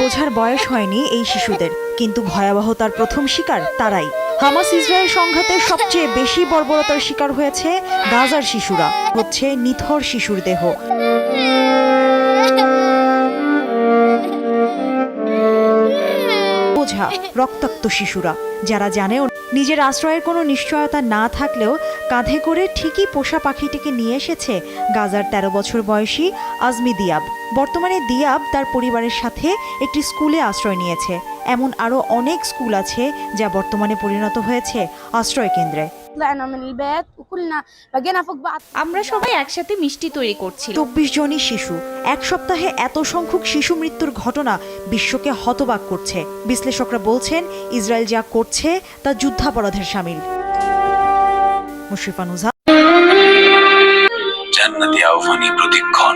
বোঝার বয়স হয়নি এই শিশুদের, কিন্তু ভয়াবহতার প্রথম শিকার তারাই। হামাস ইসরায়েল সংঘাতের সবচেয়ে বেশি বর্বরতার শিকার হয়েছে গাজার শিশুরা, হচ্ছে নিথর শিশুর দেহ। বোঝা রক্তাক্ত শিশুরা, যারা জানেও নিজের আশ্রয়ের কোনো নিশ্চয়তা না থাকলেও কাঁধে করে ঠিকই পোষা পাখিটিকে নিয়ে এসেছে গাজার ১৩ বছর বয়সী আজমি দিয়াব। বর্তমানে দিয়াব তার পরিবারের সাথে একটি স্কুলে আশ্রয় নিয়েছে। এমন আরও অনেক স্কুল আছে যা বর্তমানে পরিণত হয়েছে আশ্রয় কেন্দ্রে। طلعنا من البيت وكلنا بقينا فوق بعض. আমরা সবাই একসাথে মিষ্টি তৈরি করছি চব্বিশ জনই শিশু। এক সপ্তাহে এত সংখ্যক শিশু মৃত্যুর ঘটনা বিশ্বকে হতবাক করছে। বিশ্লেষকরা বলছেন ইসরায়েল যা করছে তা যুদ্ধাপরাধের সামিল। মুশরিফানুজা জান্নাতি আওফানি প্রতীক্ষণ।